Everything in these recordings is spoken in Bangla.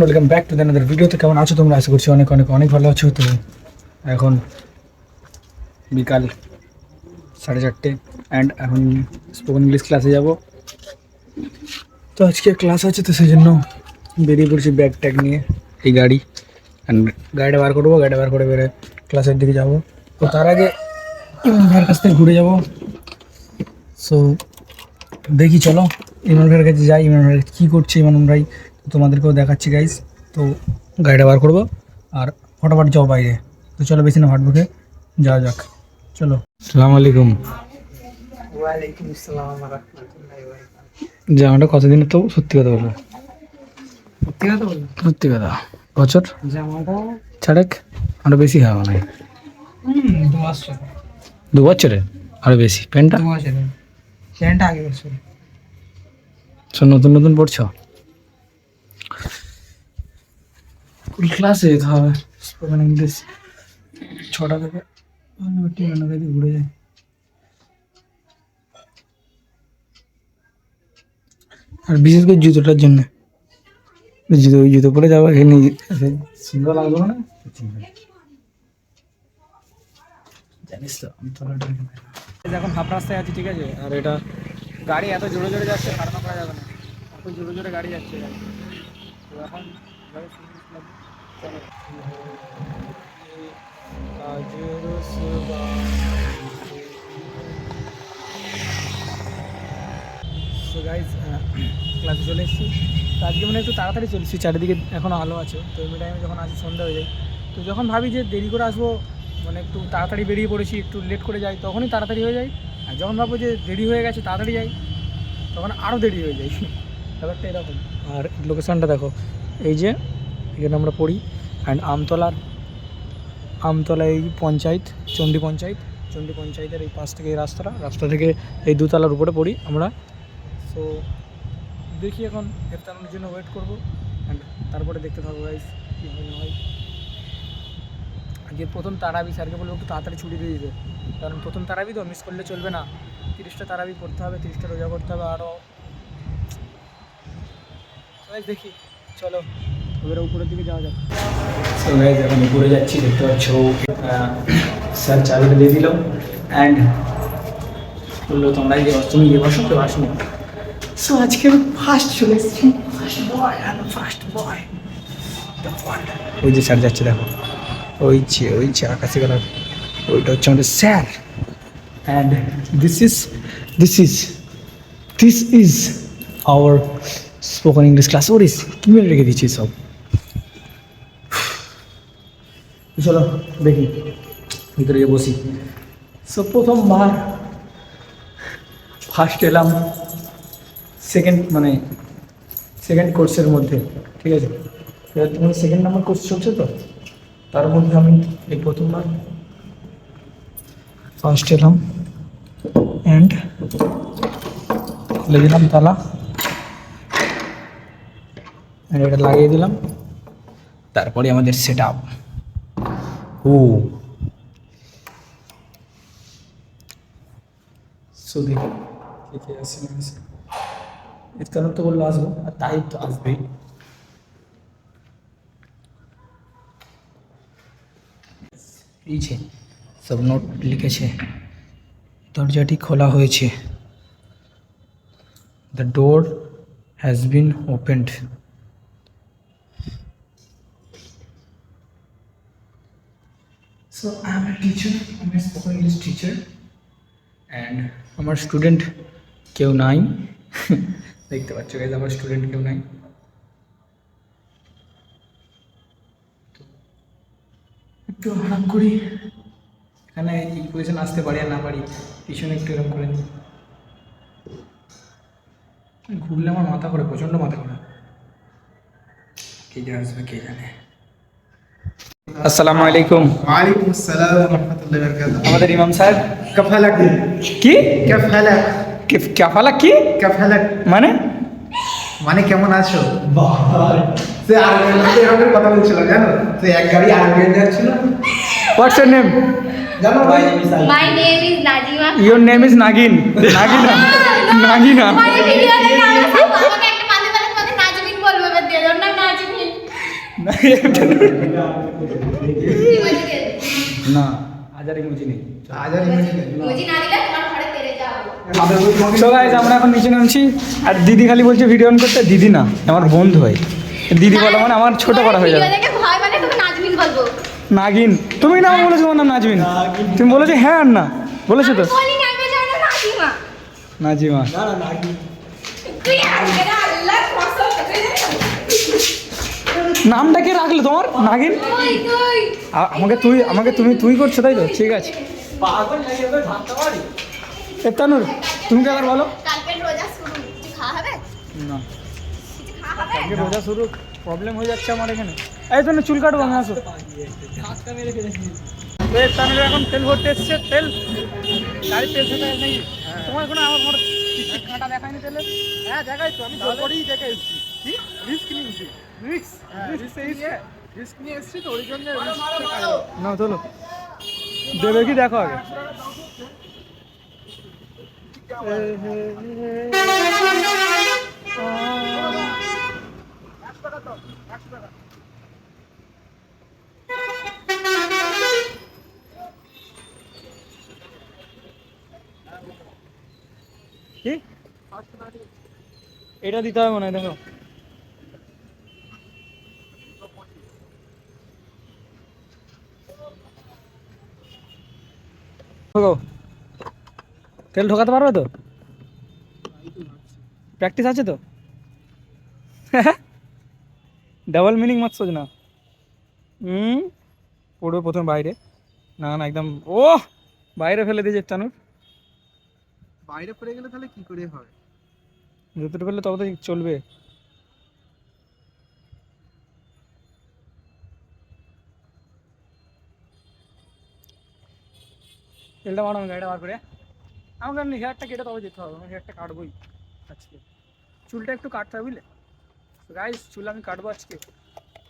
Welcome back to another video তো কেমন আছো তোমরা? আশা করছি অনেক অনেক অনেক ভালো আছো। তো এখন বিকাল সাড়ে চারটে অ্যান্ড এখন স্পোকেন ইংলিশ ক্লাসে যাব। তো আজকে ক্লাস আছে, তো সেই জন্য বেরিয়ে পড়ছি ব্যাগ ট্যাগ নিয়ে এই গাড়ি। অ্যান্ড গাড়িটা বার করব, গাড়িটা বার করে বেরোয় ক্লাসের দিকে যাব। তো তার আগে ভাইয়ের কাছ থেকে ঘুরে যাব। সো দেখি, চলো। ইমরান ভাইয়ের কাছে যাই ইমরান ভাই কী করছে ইমরান ভাই তোমাদেরকেও দেখাচ্ছি গাইস তো গাড়িটা বার করব আর ফটাফট যাও বাইরে। তো চলো বেশি না ভাটবুকে যাওয়া যাক। চলো। সালাম আলাইকুম। ওয়ালাইকুম আসসালাম রহমতুল্লাহি জামাটা কতদিনের তো? সত্যি কথা বলব সত্যি কথা বললাম সত্যি কথা। বছর? জামাটা ছাড়েক আরও বেশি হবে না দু বছরে। আরও বেশি। প্যান্টটা? দু প্যান্টটা আগে বছর। নতুন নতুন পড়ছো ক্লাসে যেতে হবে স্পোকেন ইংলিশ ছটা থেকে টিমের কাছে ঘুরে যাই আর বিশেষ করে জুতোটার জন্য জুতো ওই জুতো পরে যাব এখানে সুন্দর লাগবে না জানিস তো আমি তো এখন হাফ রাস্তায় আছি ঠিক আছে আর এটা গাড়ি এত জোরে জোরে যাচ্ছে ধারণা করা যাবে না এত জোরে জোরে গাড়ি যাচ্ছে গাড়ি তো এখন আহ, ক্লাসে চলে এসেছি। তো আজকে মানে একটু তাড়াতাড়ি চলেছি চারিদিকে এখন আলো আছে। তো এমনি টাইমে যখন আসি সন্ধ্যা হয়ে যায়। তো যখন ভাবি যে দেরি করে আসব মানে একটু তাড়াতাড়ি বেরিয়ে পড়েছি একটু লেট করে যাই তখনই তাড়াতাড়ি হয়ে যায়। আর যখন ভাববো যে দেরি হয়ে গেছে তাড়াতাড়ি যাই তখন আরও দেরি হয়ে যায়। ব্যাপারটা এরকম। আর লোকেশানটা দেখো। এই যে এখানে আমরা পড়ি। অ্যান্ড আমতলার আমতলা এই পঞ্চায়েত, চণ্ডী পঞ্চায়েত। চণ্ডী পঞ্চায়েতের এই পাশ থেকে এই রাস্তাটা, রাস্তা থেকে এই দুতলার উপরে পড়ি আমরা। সো দেখি এখন ইফতারের জন্য ওয়েট করব। অ্যান্ড তারপরে দেখতে থাকব গাইস কী হয় না হয়। আজকে প্রথম তারাবি স্যারকে বলব একটু তাড়াতাড়ি ছুটি দিয়ে দিতে। কারণ প্রথম তারাবি তো মিস করলে চলবে না। তিরিশটা তারাবি পড়তে হবে, তিরিশটা রোজা করতে হবে আরও দেখি, চলো। এবারে উপরের দিকে যাওয়া যাক। সো এখন উপরে যাচ্ছি, দেখতে পাচ্ছ স্যার চাবিটা দিয়ে দিল। অ্যান্ড বলল তোমরা যে তুমি যে বসো, কেউ আসনি সো আজকে আমি ফার্স্ট চলে এসেছি। ফার্স্ট বয় ফার্স্ট বয় ওই যে স্যার যাচ্ছে, দেখো। ওই যে ওই যে আকাশে গেল ওইটা হচ্ছে আমাদের sir and this is this is this is our spoken English class Oris কি মেরে রেখে দিচ্ছি সব? চলো, দেখি। ভিতরে গিয়ে বসি। সো প্রথমবার ফার্স্ট এলাম সেকেন্ড মানে সেকেন্ড কোর্সের মধ্যে, ঠিক আছে? এবার তোমার সেকেন্ড নাম্বার কোর্স চলছে তো? তার মধ্যে আমি এই প্রথমবার ফার্স্ট এলাম অ্যান্ড খুলে দিলাম তালা। এটা লাগিয়ে দিলাম। তারপরে আমাদের সেট আপ ও সো দেখি কে কে আসে না আসে ইফতার তো বলল আসব আর তাই তো আসবেই এই যে সব নোট লিখেছে দরজাটি খোলা হয়েছে the door has been opened So I'm a teacher, I'm a spoken English teacher. And আমার স্টুডেন্ট কেউ নাই। দেখতে পাচ্ছ গাইজ আমার স্টুডেন্ট কেউ নাই। একটু আরাম করি। এখানে ইকুয়েশন আসতে পারি আর না পারি পিছনে একটু এরকম করে। নিই ঘুরলে আমার মাথা করে প্রচণ্ড মাথা করে কে যে আসবে কে জানে। আসসালামু আলাইকুম ওয়ালাইকুম আসসালাম রহমতুল্লাহি বারাকাতুহু আমাদের ইমাম সাহেব কাফালাক কি কাফালাক কে- ক্যাফালা কি কাফালাক মানে মানে কেমন আছো সে আরেকজনের এরকম কথা বলছিল জানো সে এক গাড়ি আরেকজন যাচ্ছিল হোয়াটস ইউর নেম জানো ভাই My name is Najima. Your name is Nagin Nagina Nagina আমার ভিডিও দেখে আমরা সব আমাকে একটা মাঝে মাঝে তোমাকে নাজমিন বলব এবার দিয়ে ওর নাম নাজমিন ইমোজি দে না হাজার ইমোজি নেই। আজ আর নেই না। দিলে তোমার ঘরে তেরে যাব। আমাদের ওই তোমাকে- সো গাইস আমরা এখন নিচে নামছি। আর দিদি খালি বলছে ভিডিও অন করতে দিদি না আমার বন্ধু হয়। দিদি বলা মানে আমার ছোট করা হয়ে যাবে। মানে নাগিন তুমি নাম বলেছ তোমার নাম নাজমিন? তুমি বলেছ হ্যাঁ আর না। বলেছ তো? না না নাজিমা নামটা কে রাখলে তোমার? নাগিন? আমাকে তুই আমাকে তুমি তুই করছ তাই তো? ঠিক আছে। এ তানুর তুমি কি আবার বলো? কালকে রোজা শুরু। কিছু খাওয়া হবে? না। রোজা শুরু প্রবলেম হয়ে যাচ্ছে আমার এখানে। এই তো চুল কাটবো আমি আসো। তানুর এখন তেল ভরতে এসছে তেল। গাড়ি তেল খেতে নেই। তোমার এখন আমার মোটর কাঁটা দেখায়নি তেলে? হ্যাঁ দেখাই তো আমি দেখে এসেছি না চলো। দেবে কি? দেখো আগে। এটা দিতে হবে মনে হয় দেখো। তেল ঢোকাতে পারবে তো? প্র্যাকটিস আছে তো? ডাবল মিনিং সোচ না? হুম পড়বে প্রথম বাইরে। না না একদম ও বাইরে ফেলে দিয়েছে টানুর। বাইরে পড়ে গেলে তাহলে কি করে হয়? ভেতরে ফেললে তবে তো চলবে। তেলটা মারো আমি গাড়িটা বার করে। আমাকে এমনি হেয়ারটা কেটে তবে যেতে হবে, আমি হেয়ারটা কাটবোই আজকে। চুলটা একটু কাটতে হবে, বুঝলে? গাইস চুল আমি কাটবো আজকে।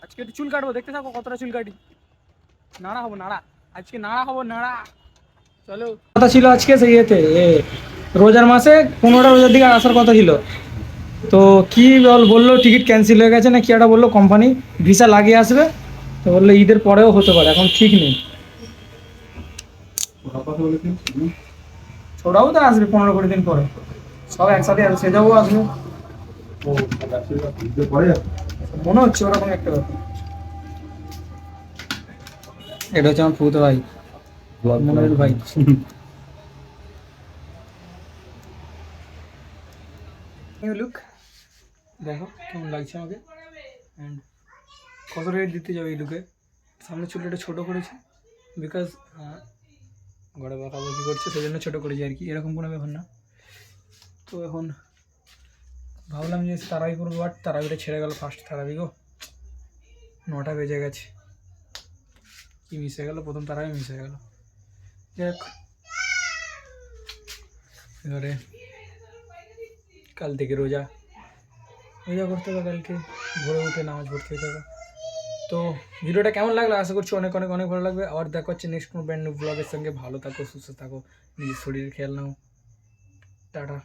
আজকে একটু চুল কাটবো, দেখতে থাকো কতটা চুল কাটি। নাড়া হব, নাড়া। আজকে নাড়া হব, নাড়া। চলো। কথা ছিল আজকে সেই ইয়েতে রোজার মাসে পনেরোটা রোজার দিকে আসার কথা ছিল। তো কি বল, বলল টিকিট ক্যান্সেল হয়ে গেছে না কি একটা বলল কোম্পানি ভিসা লাগিয়ে আসবে। তো বলল ঈদের পরেও হতে পারে, এখন ঠিক নেই। ছোটাও তো আসবে পনেরো কুড়ি দিন পরে। সব একসাথে আসবে সেটাও আসবে। মনে হচ্ছে ওরকম একটা ব্যাপার। এটা হচ্ছে আমার ফুতো ভাই। মনের ভাই। লুক দেখো কেমন লাগছে আমাকে? অ্যান্ড কত রেট দিতে যাবে এই লুকে সামনে চুলটা একটু ছোটো করেছি। বিকজ ঘরে বাঁকা বলছি করছে সেই জন্য ছোটো করেছি আর কি। এরকম কোনো ব্যাপার না। তো এখন ভাবলাম যে তারাবি করব বাট তারাবিটা ছেড়ে গেল ফার্স্ট তারাবি গো। নটা বেজে গেছে। কি মিস হয়ে গেলো? প্রথম তারাবি মিস হয়ে গেল। যাক। এবারে কাল থেকে রোজা। রোজা করতে হবে কালকে। ভোরে উঠে নামাজ পড়তে হবে। তো ভিডিওটা কেমন লাগল? আশা করছি অনেক অনেক অনেক ভালো লাগবে। আবার দেখা হচ্ছে নেক্সট কোনো ব্র্যান্ড ব্লগের সঙ্গে। ভালো থাকো, সুস্থ থাকো, নিজের শরীরের খেয়াল নাও। টাটা।